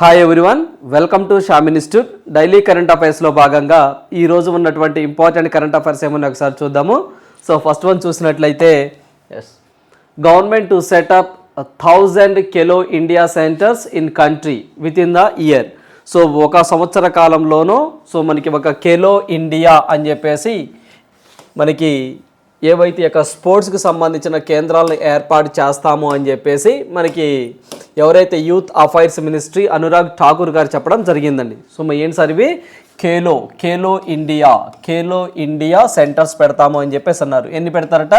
Hi everyone welcome to Sham institute daily current అఫైర్స్లో భాగంగా ఈ రోజు ఉన్నటువంటి ఇంపార్టెంట్ కరెంట్ అఫైర్స్ ఏమన్నా ఒకసారి చూద్దాము. సో ఫస్ట్ వన్ చూసినట్లయితే as government to set up thousand Khelo India centres in country within the year so ఒక సంవత్సర కాలంలోనూ సో మనకి ఒక కెలో ఇండియా అని చెప్పేసి మనకి ఏవైతే యొక్క స్పోర్ట్స్కి సంబంధించిన కేంద్రాలను ఏర్పాటు చేస్తాము అని చెప్పేసి మనకి ఎవరైతే youth affairs ministry Anurag Thakur garu చెప్పడం జరిగిందండి. సో మరి ఏంటి సార్ ఇవి? Khelo Khelo India Khelo India centres పెడతాము అని చెప్పేసి అన్నారు. ఎన్ని పెడతారట?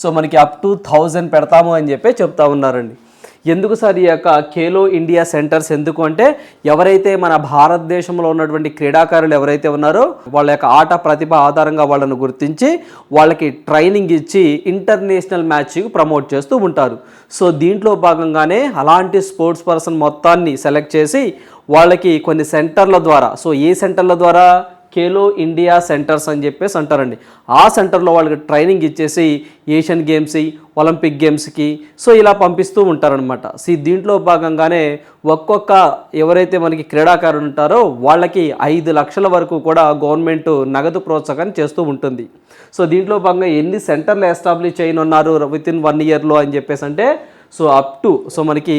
సో మనకి అప్ టు థౌజండ్ పెడతాము అని చెప్పి చెప్తా ఉన్నారండి. ఎందుకు సార్ ఈ యొక్క ఖేలో ఇండియా సెంటర్స్ ఎందుకు అంటే ఎవరైతే మన భారతదేశంలో ఉన్నటువంటి క్రీడాకారులు ఎవరైతే ఉన్నారో వాళ్ళ యొక్క ఆట ప్రతిభ ఆధారంగా వాళ్ళను గుర్తించి వాళ్ళకి ట్రైనింగ్ ఇచ్చి ఇంటర్నేషనల్ మ్యాచ్కి ప్రమోట్ చేస్తూ ఉంటారు. సో దీంట్లో భాగంగానే అలాంటి స్పోర్ట్స్ పర్సన్ మొత్తాన్ని సెలెక్ట్ చేసి వాళ్ళకి కొన్ని సెంటర్ల ద్వారా సో ఏ సెంటర్ల ద్వారా? ఖేలో ఇండియా సెంటర్స్ అని చెప్పేసి అంటారండి. ఆ సెంటర్లో వాళ్ళకి ట్రైనింగ్ ఇచ్చేసి ఏషియన్ గేమ్స్ ఒలింపిక్ గేమ్స్కి సో ఇలా పంపిస్తూ ఉంటారనమాట సో దీంట్లో భాగంగానే ఒక్కొక్క ఎవరైతే మనకి క్రీడాకారులు ఉంటారో వాళ్ళకి ఐదు లక్షల వరకు కూడా గవర్నమెంట్ నగదు ప్రోత్సాహం చేస్తూ ఉంటుంది. సో దీంట్లో భాగంగా ఎన్ని సెంటర్లు ఎస్టాబ్లిష్ చేయనున్నారు విత్ ఇన్ వన్ ఇయర్లో అని చెప్పేసి అంటే సో అప్ టు సో మనకి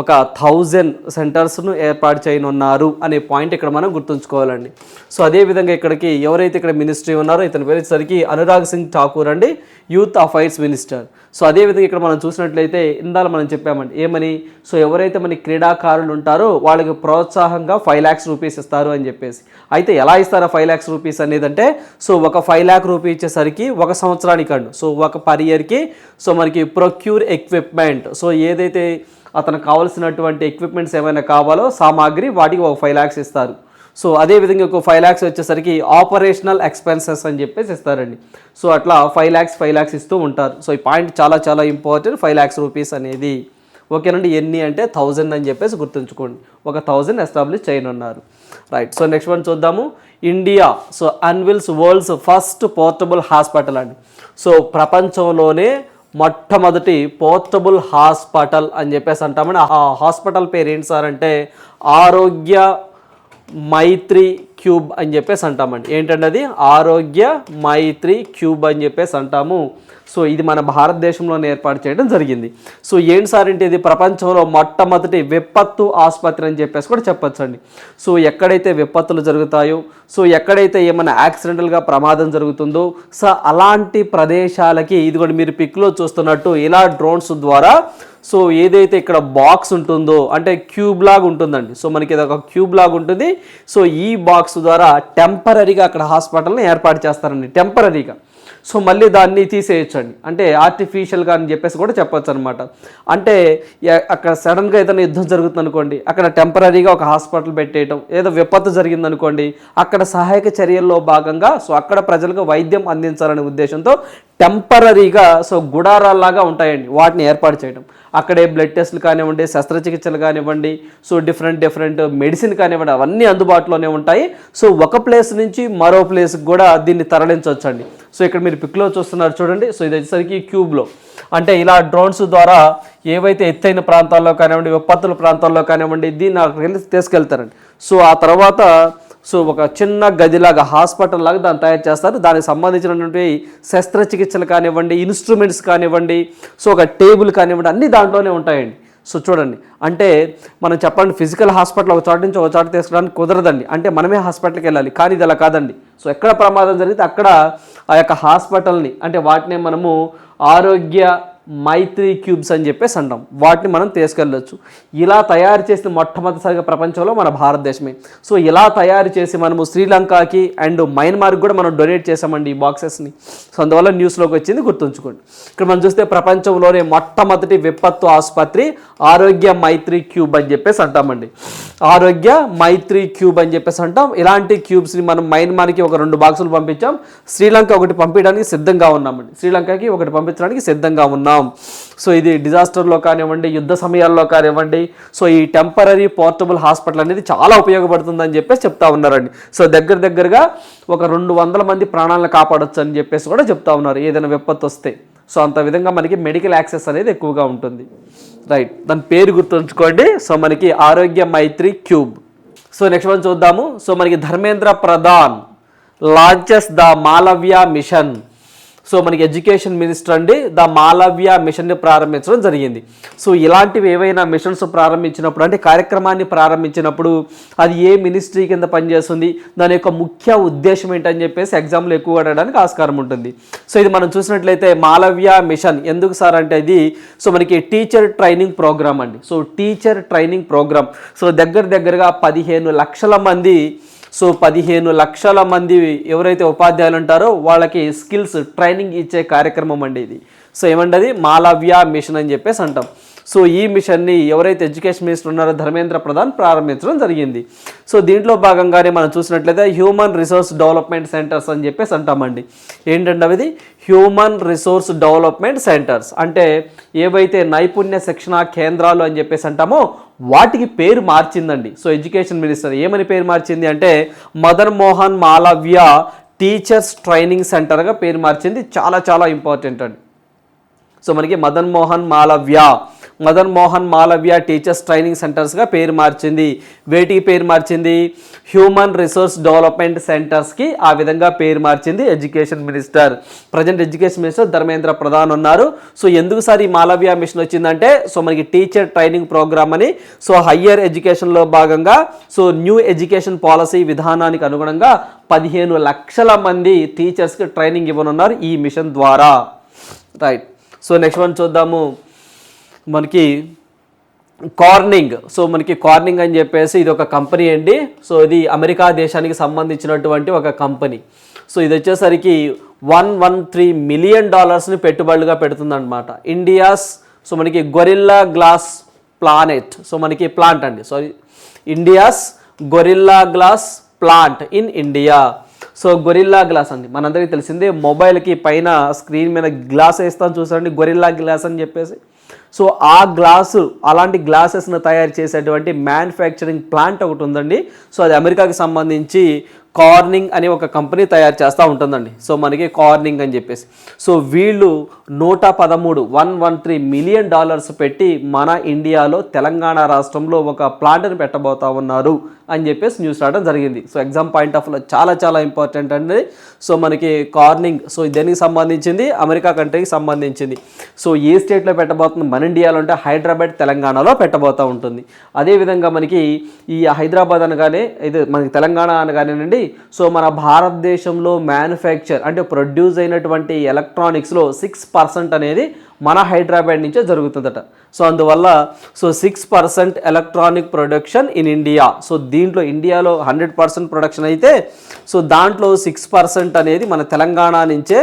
ఒక థౌజండ్ సెంటర్స్ను ఏర్పాటు చేయనున్నారు అనే పాయింట్ ఇక్కడ మనం గుర్తుంచుకోవాలండి. సో అదేవిధంగా ఇక్కడికి ఎవరైతే ఇక్కడ మినిస్ట్రీ ఉన్నారో ఇతని పేరు వచ్చేసరికి అనురాగ్ సింగ్ ఠాకూర్ అండి యూత్ అఫైర్స్ మినిస్టర్ సో అదేవిధంగా ఇక్కడ మనం చూసినట్లయితే ఇందాల మనం చెప్పామండి ఏమని? సో ఎవరైతే మన క్రీడాకారులు ఉంటారో వాళ్ళకి ప్రోత్సాహంగా ఫైవ్ ల్యాక్స్ రూపీస్ ఇస్తారు అని చెప్పేసి. అయితే ఎలా ఇస్తారో ఫైవ్ ల్యాక్స్ రూపీస్ అనేది అంటే సో ఒక ఫైవ్ ల్యాక్ రూపీ ఇచ్చేసరికి ఒక సంవత్సరానికి అండు సో ఒక పర్ ఇయర్కి సో మనకి ప్రొక్యూర్ ఎక్విప్మెంట్ సో ఏదైతే అతనికి కావాల్సినటువంటి ఎక్విప్మెంట్స్ ఏమైనా కావాలో సామాగ్రి వాటికి ఒక ఫైవ్ ల్యాక్స్ ఇస్తారు. సో అదేవిధంగా ఒక ఫైవ్ ల్యాక్స్ వచ్చేసరికి ఆపరేషనల్ ఎక్స్పెన్సెస్ అని చెప్పేసి ఇస్తారండి. సో అట్లా ఫైవ్ ల్యాక్స్ ఫైవ్ ల్యాక్స్ ఇస్తూ ఉంటారు. సో ఈ పాయింట్ చాలా చాలా ఇంపార్టెంట్ ఫైవ్ ల్యాక్స్ రూపీస్ అనేది ఓకేనండి ఎన్ని అంటే థౌజండ్ అని చెప్పేసి గుర్తుంచుకోండి. ఒక థౌజండ్ ఎస్టాబ్లిష్ చేయనున్నారు. రైట్ సో నెక్స్ట్ వన్ చూద్దాము. India so unveils world's first portable hospital అండి. సో ప్రపంచంలోనే మొట్టమొదటి పోర్టబుల్ హాస్పిటల్ అని చెప్పేసి అంటామని ఆ హాస్పిటల్ పేరు ఏంటి సార్ అంటే ఆరోగ్య మైత్రి క్యూబ్ అని చెప్పేసి అంటామండి. ఏంటంటే అది ఆరోగ్య మైత్రి క్యూబ్ అని చెప్పేసి అంటాము. సో ఇది మన భారతదేశంలో ఏర్పాటు చేయడం జరిగింది. సో ఏంటి సార్ అంటే ఇది ప్రపంచంలో మొట్టమొదటి విపత్తు ఆసుపత్రి అని చెప్పేసి కూడా చెప్పొచ్చండి. సో ఎక్కడైతే విపత్తులు జరుగుతాయో సో ఎక్కడైతే ఏమైనా యాక్సిడెంటల్గా ప్రమాదం జరుగుతుందో సో అలాంటి ప్రదేశాలకి ఇది కూడా మీరు పిక్లో చూస్తున్నట్టు ఇలా డ్రోన్స్ ద్వారా సో ఏదైతే ఇక్కడ బాక్స్ ఉంటుందో అంటే క్యూబ్ లాగా ఉంటుందండి. సో మనకి ఇది ఒక క్యూబ్ లాగా ఉంటుంది. సో ఈ బాక్స్ ద్వారా టెంపరీగా అక్కడ హాస్పిటల్ని ఏర్పాటు చేస్తారండి. టెంపరీగా సో మళ్ళీ దాన్ని తీసేయచ్చండి. అంటే ఆర్టిఫిషియల్గా అని చెప్పేసి కూడా చెప్పొచ్చు అనమాట అంటే అక్కడ సడన్గా ఏదైనా యుద్ధం జరుగుతుంది అనుకోండి అక్కడ టెంపరీగా ఒక హాస్పిటల్ పెట్టేయటం ఏదో విపత్తు జరిగిందనుకోండి అక్కడ సహాయక చర్యల్లో భాగంగా సో అక్కడ ప్రజలకు వైద్యం అందించాలనే ఉద్దేశంతో టెంపరీగా సో గుడారాల్లాగా ఉంటాయండి వాటిని ఏర్పాటు చేయడం. అక్కడే బ్లడ్ టెస్ట్లు కానివ్వండి శస్త్రచికిత్సలు కానివ్వండి సో డిఫరెంట్ డిఫరెంట్ మెడిసిన్ కానివ్వండి అవన్నీ అందుబాటులోనే ఉంటాయి. సో ఒక ప్లేస్ నుంచి మరో ప్లేస్కి కూడా దీన్ని తరలించవచ్చండి. సో ఇక్కడ మీరు పిక్లో చూస్తున్నారు చూడండి సో ఇది వచ్చేసరికి క్యూబ్లో అంటే ఇలా డ్రోన్స్ ద్వారా ఏవైతే ఎత్తైన ప్రాంతాల్లో కానివ్వండి విపత్తుల ప్రాంతాల్లో కానివ్వండి దీన్ని అక్కడికి వెళ్ళి తీసుకెళ్తారండి. సో ఆ తర్వాత సో ఒక చిన్న గదిలాగా హాస్పిటల్ లాగా దాన్ని తయారు చేస్తారు. దానికి సంబంధించినటువంటి శస్త్రచికిత్సలు కానివ్వండి ఇన్స్ట్రుమెంట్స్ కానివ్వండి సో ఒక టేబుల్ కానివ్వండి అన్నీ దాంట్లోనే ఉంటాయండి. సో చూడండి అంటే మనం చెప్పండి ఫిజికల్ హాస్పిటల్ ఒక చోట నుంచి ఒక చోట తీసుకోవడానికి కుదరదండి. అంటే మనమే హాస్పిటల్కి వెళ్ళాలి కానీ ఇది అలా కాదండి. సో ఎక్కడ ప్రమాదం జరిగితే అక్కడ ఆ యొక్క హాస్పిటల్ని అంటే వాటిని మనము ఆరోగ్య మైత్రి క్యూబ్స్ అని చెప్పేసి అంటాం. వాటిని మనం తీసుకెళ్ళొచ్చు. ఇలా తయారు చేసిన మొట్టమొదటిసారిగా ప్రపంచంలో మన భారతదేశమే. సో ఇలా తయారు చేసి మనము శ్రీలంకకి అండ్ మయన్మార్కి కూడా మనం డొనేట్ చేసామండి ఈ బాక్సెస్ని. సో అందువల్ల న్యూస్లోకి వచ్చింది గుర్తుంచుకోండి. ఇక్కడ మనం చూస్తే ప్రపంచంలోనే మొట్టమొదటి విపత్తు ఆసుపత్రి ఆరోగ్య మైత్రి క్యూబ్ అని చెప్పేసి అంటామండి. ఆరోగ్య మైత్రి క్యూబ్ అని చెప్పేసి అంటాం. ఇలాంటి క్యూబ్స్ని మనం మయన్మార్కి ఒక రెండు బాక్సులు పంపించాం. శ్రీలంక ఒకటి పంపించడానికి సిద్ధంగా ఉన్నామండి. శ్రీలంకకి ఒకటి పంపించడానికి సిద్ధంగా ఉన్నాం. సో ఇది డిజాస్టర్లో కానివ్వండి యుద్ధ సమయాల్లో కానివ్వండి సో ఈ టెంపరీ పోర్టబుల్ హాస్పిటల్ అనేది చాలా ఉపయోగపడుతుందని చెప్పేసి చెప్తా ఉన్నారండి. సో దగ్గర దగ్గరగా ఒక రెండు వందల మంది ప్రాణాలను కాపాడొచ్చు అని చెప్పేసి కూడా చెప్తా ఉన్నారు. ఏదైనా విపత్తు వస్తే. సో అంత విధంగా మనకి మెడికల్ యాక్సెస్ అనేది ఎక్కువగా ఉంటుంది. రైట్ దాని పేరు గుర్తుంచుకోండి. సో మనకి Arogya Maitri cube. So next one చూద్దాము. సో మనకి Dharmendra Pradhan launches the Malaviya mission. So మనకి ఎడ్యుకేషన్ మినిస్టర్ అండి ద మాలవ్య మిషన్ని ప్రారంభించడం జరిగింది. సో ఇలాంటివి ఏవైనా మిషన్స్ ప్రారంభించినప్పుడు అంటే కార్యక్రమాన్ని ప్రారంభించినప్పుడు అది ఏ మినిస్ట్రీ కింద పనిచేస్తుంది దాని యొక్క ముఖ్య ఉద్దేశం ఏంటని చెప్పేసి ఎగ్జామ్లో ఎక్కువ అడగడానికి ఆస్కారం ఉంటుంది. సో ఇది మనం చూసినట్లయితే మాలవ్య మిషన్ ఎందుకు సార్ అంటే ఇది సో మనకి టీచర్ ట్రైనింగ్ ప్రోగ్రామ్ అండి. So teacher training programme. So దగ్గర దగ్గరగా పదిహేను లక్షల మంది సో పదిహేను లక్షల మంది ఎవరైతే ఉపాధ్యాయులు ఉంటారో వాళ్ళకి స్కిల్స్ ట్రైనింగ్ ఇచ్చే కార్యక్రమం అండి ఇది. సో ఏమంటది? మాలవ్య మిషన్ అని చెప్పేసి అంటాం. సో ఈ మిషన్ని ఎవరైతే ఎడ్యుకేషన్ మినిస్టర్ ఉన్నారో ధర్మేంద్ర ప్రధాన్ ప్రారంభించడం జరిగింది. సో దీంట్లో భాగంగానే మనం చూసినట్లయితే హ్యూమన్ రిసోర్స్ డెవలప్మెంట్ సెంటర్స్ అని చెప్పేసి అంటామండి. ఏంటంటే అది హ్యూమన్ రిసోర్స్ డెవలప్మెంట్ సెంటర్స్. అంటే ఏవైతే నైపుణ్య శిక్షణ కేంద్రాలు అని చెప్పేసి అంటామో వాటికి పేరు మార్చిందండి. సో ఎడ్యుకేషన్ మినిస్టర్ ఏమని పేరు మార్చింది అంటే మదన్ మోహన్ మాలవ్య టీచర్స్ ట్రైనింగ్ సెంటర్గా పేరు మార్చింది. చాలా చాలా ఇంపార్టెంట్ అండి. సో మనకి మదన్ మోహన్ మాలవ్య మదన్ మోహన్ మాలవ్య టీచర్స్ ట్రైనింగ్ సెంటర్స్గా పేరు మార్చింది. వేటికి పేరు మార్చింది? హ్యూమన్ రిసోర్స్ డెవలప్మెంట్ సెంటర్స్కి ఆ విధంగా పేరు మార్చింది education minister. Present education minister Dharmendra Pradhan ఉన్నారు. సో ఎందుకు సార్ ఈ మాలవ్య మిషన్ వచ్చిందంటే సో మనకి టీచర్ ట్రైనింగ్ ప్రోగ్రామ్ అని సో హయ్యర్ ఎడ్యుకేషన్లో భాగంగా సో న్యూ ఎడ్యుకేషన్ పాలసీ విధానానికి అనుగుణంగా పదిహేను లక్షల మంది టీచర్స్కి ట్రైనింగ్ ఇవ్వనున్నారు ఈ మిషన్ ద్వారా. రైట్. సో నెక్స్ట్ వన్ చూద్దాము. మనకి కార్నింగ్. సో మనకి కార్నింగ్ అని చెప్పేసి ఇది ఒక కంపెనీ అండి. సో ఇది అమెరికా దేశానికి సంబంధించినటువంటి ఒక కంపెనీ. సో ఇది వచ్చేసరికి వన్ వన్ త్రీ మిలియన్ డాలర్స్ని పెట్టుబడులుగా పెడుతుందన్నమాట. ఇండియాస్ సో మనకి గొరిల్లా గ్లాస్ ప్లానెట్. సో మనకి ప్లాంట్ అండి. Sorry India's Gorilla Glass plant in India. So Gorilla Glass అండి. మనందరికీ తెలిసిందే మొబైల్కి పైన స్క్రీన్ మీద గ్లాస్ వేస్తాను చూసారండి గొరిల్లా గ్లాస్ అని చెప్పేసి. సో ఆ గ్లాసు అలాంటి గ్లాసెస్ను తయారు చేసేటువంటి మ్యానుఫ్యాక్చరింగ్ ప్లాంట్ ఒకటి ఉందండి. సో అది అమెరికాకి సంబంధించి కార్నింగ్ అనే ఒక కంపెనీ తయారు చేస్తూ ఉంటుందండి. సో మనకి కార్నింగ్ అని చెప్పేసి. సో వీళ్ళు నూట పదమూడు one one three million dollars పెట్టి మన ఇండియాలో తెలంగాణ రాష్ట్రంలో ఒక ప్లాంట్ని పెట్టబోతా ఉన్నారు అని చెప్పేసి న్యూస్ రావడం జరిగింది. సో ఎగ్జామ్ పాయింట్ ఆఫ్లో చాలా చాలా ఇంపార్టెంట్ అండి. సో మనకి కార్నింగ్ సో దేనికి సంబంధించింది? అమెరికా కంట్రీకి సంబంధించింది. సో ఏ స్టేట్లో పెట్టబోతుంది? మన ఇండియాలో అంటే హైదరాబాద్ తెలంగాణలో పెట్టబోతూ ఉంటుంది. అదేవిధంగా మనకి ఈ హైదరాబాద్ అనగానే ఇది మనకి తెలంగాణ అనగానేనండి సో మన భారతదేశంలో మ్యానుఫ్యాక్చర్ అంటే ప్రొడ్యూస్ అయినటువంటి ఎలక్ట్రానిక్స్లో సిక్స్ పర్సెంట్ అనేది మన హైదరాబాద్ నుంచే జరుగుతుందట. సో అందువల్ల so six percent electronic production in India so దీంట్లో ఇండియాలో హండ్రెడ్ పర్సెంట్ ప్రొడక్షన్ అయితే సో దాంట్లో సిక్స్ పర్సెంట్ అనేది మన తెలంగాణ నుంచే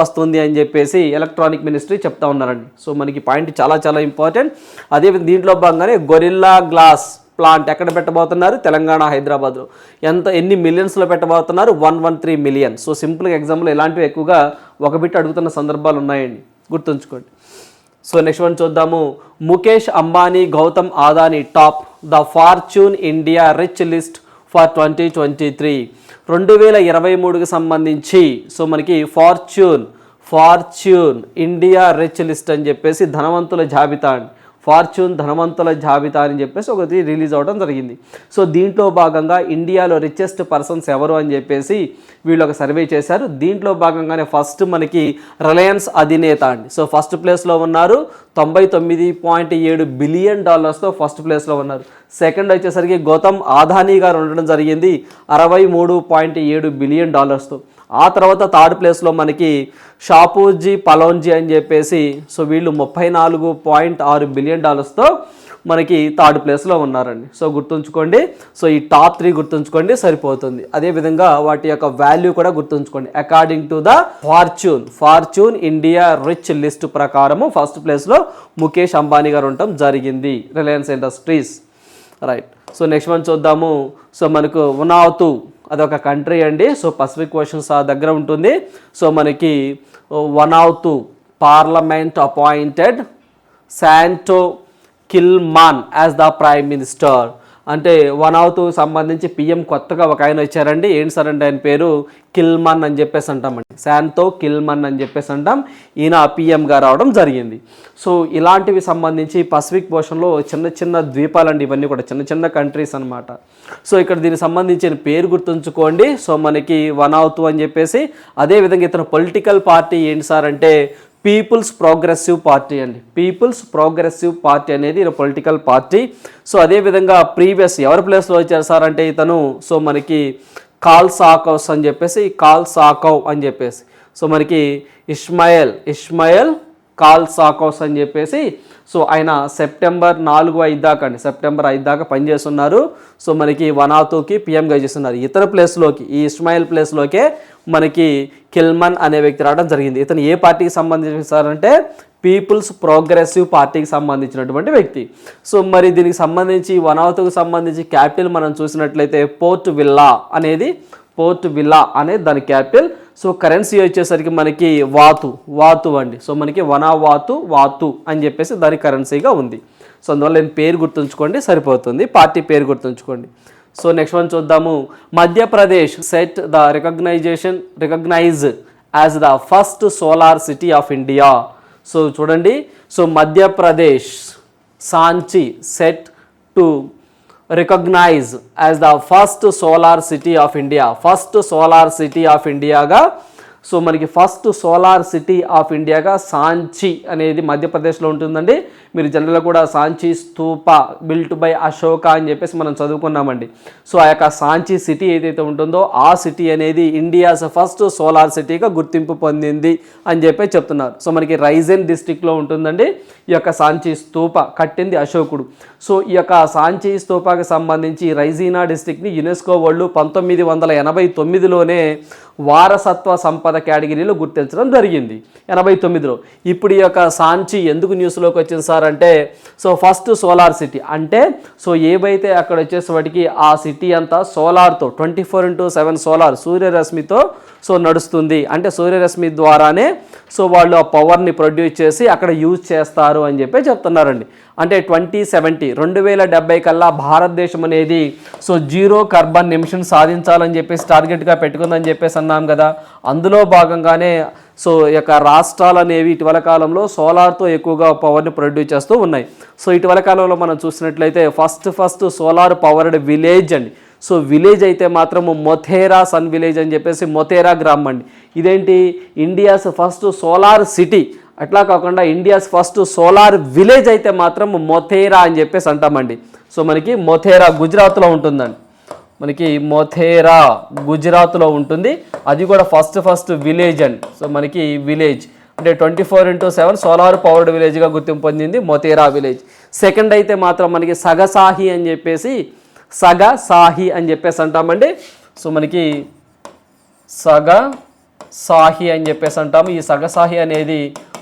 వస్తుంది అని చెప్పేసి ఎలక్ట్రానిక్ మినిస్ట్రీ చెప్తా ఉన్నారండి. సో మనకి పాయింట్ చాలా చాలా ఇంపార్టెంట్ అదే దీంట్లో భాగంగానే గొరిల్లా గ్లాస్ ప్లాంట్ ఎక్కడ పెట్టబోతున్నారు? తెలంగాణ హైదరాబాద్లో. ఎంత ఎన్ని మిలియన్స్లో పెట్టబోతున్నారు? One one three million. So సింపుల్గా ఎగ్జాంపుల్ ఇలాంటివి ఎక్కువగా ఒక బిట్ అడుగుతున్న సందర్భాలు ఉన్నాయండి. గుర్తుంచుకోండి. సో నెక్స్ట్ వన్ చూద్దాము. Mukesh Ambani Gautam Adani top the Fortune India rich list for twenty twenty three. రెండు వేల ఇరవై మూడుకి సంబంధించి సో మనకి Fortune Fortune India rich list అని చెప్పేసి ధనవంతుల జాబితా అండి. ఫార్చ్యూన్ ధనవంతుల జాబితా అని చెప్పేసి ఒకటి రిలీజ్ అవ్వడం జరిగింది. సో దీంట్లో భాగంగా ఇండియాలో రిచెస్ట్ పర్సన్స్ ఎవరు అని చెప్పేసి వీళ్ళు ఒక సర్వే చేశారు. దీంట్లో భాగంగానే ఫస్ట్ మనకి రిలయన్స్ అధినేత అండి. సో ఫస్ట్ ప్లేస్లో ఉన్నారు. తొంభై తొమ్మిది పాయింట్ ఏడు బిలియన్ డాలర్స్తో ఫస్ట్ ప్లేస్లో ఉన్నారు. సెకండ్ వచ్చేసరికి గౌతమ్ ఆదానీ గారు ఉండడం జరిగింది. అరవై మూడు పాయింట్ ఏడు బిలియన్ డాలర్స్తో. ఆ తర్వాత థర్డ్ ప్లేస్లో మనకి షాపూజీ పలోన్జీ అని చెప్పేసి సో వీళ్ళు ముప్పై నాలుగు పాయింట్ ఆరు బిలియన్ డాలర్స్తో మనకి థర్డ్ ప్లేస్లో ఉన్నారండి. సో గుర్తుంచుకోండి సో ఈ టాప్ త్రీ గుర్తుంచుకోండి సరిపోతుంది. అదేవిధంగా వాటి యొక్క వాల్యూ కూడా గుర్తుంచుకోండి. According to the Fortune Fortune India rich list ప్రకారము ఫస్ట్ ప్లేస్లో ముఖేష్ అంబానీ గారు ఉండటం జరిగింది. Reliance Industries right so next one చూద్దాము. సో మనకు ఉనావతు అదొక కంట్రీ అండి. సో పసిఫిక్ క్వశ్చన్స్ ఆ దగ్గర ఉంటుంది. సో మనకి Vanuatu parliament appointed Sato Kilman as the prime minister అంటే వన్ వనావతు సంబంధించి పిఎం కొత్తగా ఒక ఆయన వచ్చారండి. ఏంటి సార్ అంటే ఆయన పేరు? కిల్మన్ అని చెప్పేసి అంటామండి శాంతో కిల్మన్ అని చెప్పేసి అంటాం. ఈయన పిఎంగా రావడం జరిగింది. సో ఇలాంటివి సంబంధించి పసిఫిక్ పోషన్లో చిన్న చిన్న ద్వీపాలండి ఇవన్నీ కూడా చిన్న చిన్న కంట్రీస్ అన్నమాట. సో ఇక్కడ దీనికి సంబంధించిన పేరు గుర్తుంచుకోండి. సో మనకి వన్ అవుతు అని చెప్పేసి అదేవిధంగా ఇతను పొలిటికల్ పార్టీ ఏంటి సార్ అంటే పీపుల్స్ ప్రోగ్రెసివ్ పార్టీ అండి. పీపుల్స్ ప్రోగ్రెసివ్ పార్టీ అనేది పొలిటికల్ పార్టీ సో అదేవిధంగా ప్రీవియస్ ఎవరి ప్లేస్లో వచ్చారు సార్ అంటే ఇతను? సో మనకి కాల్ సాకౌస్ అని చెప్పేసి కాల్ సాకౌ అని చెప్పేసి. సో మనకి ఇస్మాయిల్ ఇస్మాయిల్ కాల్ సాకోస్ అని చెప్పేసి సో ఆయన సెప్టెంబర్ నాలుగు ఐదు దాకా అండి సెప్టెంబర్ ఐదు దాకా పనిచేస్తున్నారు. సో మనకి వనాతోకి పిఎంగా చేస్తున్నారు. ఇతర ప్లేస్లోకి ఈ ఇస్మాయిల్ ప్లేస్లోకే మనకి కిల్మన్ అనే వ్యక్తి రావడం జరిగింది. ఇతను ఏ పార్టీకి సంబంధించారంటే పీపుల్స్ ప్రోగ్రెసివ్ పార్టీకి సంబంధించినటువంటి వ్యక్తి. సో మరి దీనికి సంబంధించి వనాతుకు సంబంధించి క్యాపిటల్ మనం చూసినట్లయితే పోర్ట్ విల్లా అనేది పోర్ట్ విలా అనే దాని క్యాపిటల్. సో కరెన్సీ వచ్చేసరికి మనకి వాతు వాతు అండి. సో మనకి వనావాతు వాతు అని చెప్పేసి దాని కరెన్సీగా ఉంది. సో అందువల్ల నేను పేరు గుర్తుంచుకోండి సరిపోతుంది. పార్టీ పేరు గుర్తుంచుకోండి. సో నెక్స్ట్ వన్ చూద్దాము. Madhya Pradesh set the recognisation recognise as the first solar city of India. So చూడండి. So Madhya Pradesh Sanchi set to recognise as the first solar city of India first solar city of ఇండియాగా so మనకి first solar city of ఇండియాగా సాంచి అనేది మధ్యప్రదేశ్లో ఉంటుందండి. మీరు జనరల్గా కూడా Sanchi Stupa built by Ashoka అని చెప్పేసి మనం చదువుకున్నామండి. సో ఆ యొక్క సాంచి సిటీ ఏదైతే ఉంటుందో ఆ సిటీ అనేది ఇండియాస్ ఫస్ట్ సోలార్ సిటీగా గుర్తింపు పొందింది అని చెప్పి చెప్తున్నారు. సో మనకి రైజన్ డిస్టిక్లో ఉంటుందండి. ఈ యొక్క సాంచి స్తూప కట్టింది అశోకుడు. సో ఈ యొక్క సాంచి స్తూపాకి సంబంధించి రైజీనా డిస్టిక్ని యునెస్కో వాళ్ళు పంతొమ్మిది వందల ఎనభై తొమ్మిదిలోనే వారసత్వ సంపద కేటగిరీలో గుర్తించడం జరిగింది. ఎనభై తొమ్మిదిలో ఇప్పుడు ఈ యొక్క సాంచి ఎందుకు న్యూస్లోకి వచ్చింది సార్ అంటే సో ఫస్ట్ సోలార్ సిటీ అంటే సో ఏవైతే అక్కడ వచ్చేసరికి ఆ సిటీ అంతా సోలార్తో twenty four into seven solar సూర్యరశ్మితో so నడుస్తుంది. అంటే సూర్యరశ్మి ద్వారానే సో వాళ్ళు ఆ పవర్ని ప్రొడ్యూస్ చేసి అక్కడ యూజ్ చేస్తారు అని చెప్పి చెప్తున్నారండి. అంటే ట్వంటీ సెవెంటీ రెండు వేల డెబ్బై కల్లా భారతదేశం అనేది సో జీరో కార్బన్ నిమిషన్ సాధించాలని చెప్పేసి టార్గెట్గా పెట్టుకుందని చెప్పేసి అన్నాం కదా. అందులో భాగంగానే సో ఈ యొక్క రాష్ట్రాలు అనేవి ఇటీవల కాలంలో సోలార్తో ఎక్కువగా పవర్ని ప్రొడ్యూస్ చేస్తూ ఉన్నాయి. సో ఇటీవల కాలంలో మనం చూసినట్లయితే first first solar powered village అండి. సో విలేజ్ అయితే మాత్రము మొథేరా సన్ విలేజ్ అని చెప్పేసి మొథేరా గ్రామం అండి. ఇదేంటి? ఇండియాస్ ఫస్ట్ సోలార్ సిటీ అట్లా కాకుండా ఇండియాస్ ఫస్ట్ సోలార్ విలేజ్ అయితే మాత్రం మొథేరా అని చెప్పేసి అంటామండి. సో మనకి మొథేరా గుజరాత్లో ఉంటుందండి. మనకి మొథేరా గుజరాత్లో ఉంటుంది. అది కూడా first first village and. So మనకి విలేజ్ అంటే twenty four into seven solar powered విలేజ్గా గుర్తింపు పొందింది మొతేరా విలేజ్ సెకండ్ అయితే మాత్రం మనకి సగసాహి అని చెప్పేసి సగ సాహి అని చెప్పేసి అంటామండి. సో మనకి సగ సాహి అని చెప్పేసి అంటాము. ఈ సగసాహి అనేది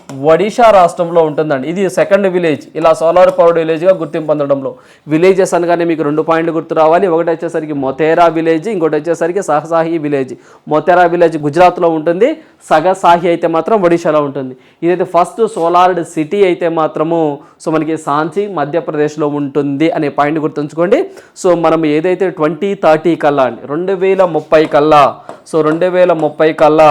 ఒడిషా రాష్ట్రంలో ఉంటుందండి. ఇది సెకండ్ విలేజ్ ఇలా సోలార్ పవర్డ్ విలేజ్గా గుర్తింపు పొందడంలో విలేజెస్ అనగానే మీకు రెండు పాయింట్లు గుర్తు రావాలి. ఒకటి వచ్చేసరికి మొతేరా విలేజ్ ఇంకోటి వచ్చేసరికి సహసాహి విలేజ్ మొతేరా విలేజ్ గుజరాత్లో ఉంటుంది. సగసాహి అయితే మాత్రం ఒడిషాలో ఉంటుంది. ఇదైతే ఫస్ట్ సోలార్డ్ సిటీ అయితే మాత్రము సో మనకి సాంచి మధ్యప్రదేశ్లో ఉంటుంది అనే పాయింట్ గుర్తుంచుకోండి. సో మనం ఏదైతే ట్వంటీ థర్టీ కల్లా అండి రెండు వేల ముప్పై కల్లా సో రెండు వేల ముప్పై కల్లా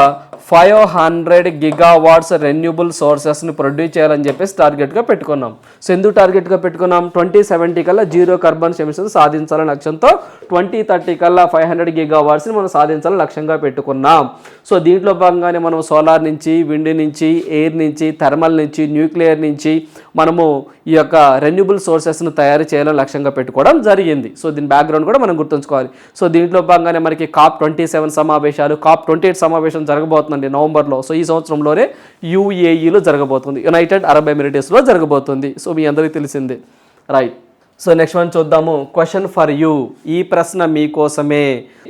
ఫైవ్ హండ్రెడ్ గిగావాట్స్ రెన్యూబుల్ సోర్సెస్ని ప్రొడ్యూస్ చేయాలని చెప్పేసి టార్గెట్గా పెట్టుకున్నాం. సో ఎందుకు టార్గెట్గా పెట్టుకున్నాం? ట్వంటీ సెవెంటీ కల్లా జీరో కార్బన్ ఎమిషన్స్ సాధించాలని లక్ష్యంతో ట్వంటీ థర్టీ కల్లా ఫైవ్ హండ్రెడ్ గిగావాట్స్ని మనం సాధించాలని లక్ష్యంగా పెట్టుకున్నాం. సో దీంట్లో భాగంగానే మనం సోలార్ నుంచి విండ్ నుంచి ఎయిర్ నుంచి థర్మల్ నుంచి న్యూక్లియర్ నుంచి మనము ఈ యొక్క రెన్యూబుల్ సోర్సెస్ను తయారు చేయాలని లక్ష్యంగా పెట్టుకోవడం జరిగింది. సో దీని బ్యాక్గ్రౌండ్ కూడా మనం గుర్తుంచుకోవాలి. సో దీంట్లో భాగంగానే మనకి కాప్ ట్వంటీ సెవెన్ సమావేశాలు కాప్ ట్వంటీ ఎయిట్ సమావేశం జరగబోతుందండి నవంబర్లో. సో ఈ సంవత్సరంలోనే యూఏఈలో జరగబోతుంది. యునైటెడ్ అరబ్ ఎమిరేట్స్లో జరగబోతుంది. సో మీ అందరికీ తెలిసిందే. రైట్ సో నెక్స్ట్ వన్ చూద్దాము. క్వశ్చన్ ఫర్ యూ ఈ ప్రశ్న మీకోసమే.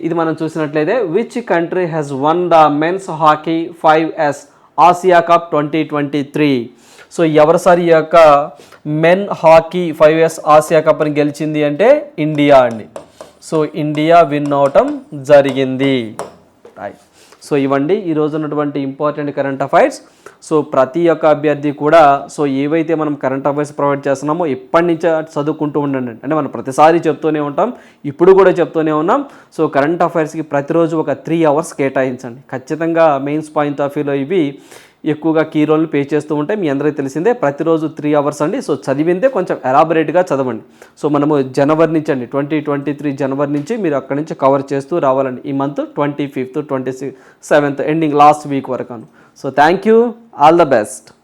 ఇది మనం చూసినట్లయితే which country has won the men's hockey fives Asia cup twenty twenty three so ఎవరిసారి ఈ యొక్క men hockey five yes Asia కప్ని గెలిచింది అంటే ఇండియా అండి. సో ఇండియా విన్ అవటం జరిగింది. సో ఇవండి ఈ రోజు ఉన్నటువంటి ఇంపార్టెంట్ కరెంట్ అఫైర్స్ సో ప్రతి ఒక్క అభ్యర్థి కూడా సో ఏవైతే మనం కరెంట్ అఫైర్స్ ప్రొవైడ్ చేస్తున్నామో ఎప్పటి నుంచో చదువుకుంటూ ఉండండి. అంటే మనం ప్రతిసారి చెప్తూనే ఉంటాం ఇప్పుడు కూడా చెప్తూనే ఉన్నాం. సో కరెంట్ అఫైర్స్కి ప్రతిరోజు ఒక త్రీ అవర్స్ కేటాయించండి. ఖచ్చితంగా మెయిన్స్ పాయింట్ ఆఫ్ వ్యూలో ఇవి ఎక్కువగా కీ రోల్ని పే చేస్తూ ఉంటాయి మీ అందరికీ తెలిసిందే ప్రతిరోజు త్రీ అవర్స్ అండి. సో చదివిందే కొంచెం ఎలాబరేట్గా చదవండి. సో మనము జనవరి నుంచి అండి ట్వంటీ ట్వంటీ త్రీ జనవరి నుంచి మీరు అక్కడి నుంచి కవర్ చేస్తూ రావాలండి. ఈ month twenty fifth twenty six seventh ending last week వరకు so thank you all the best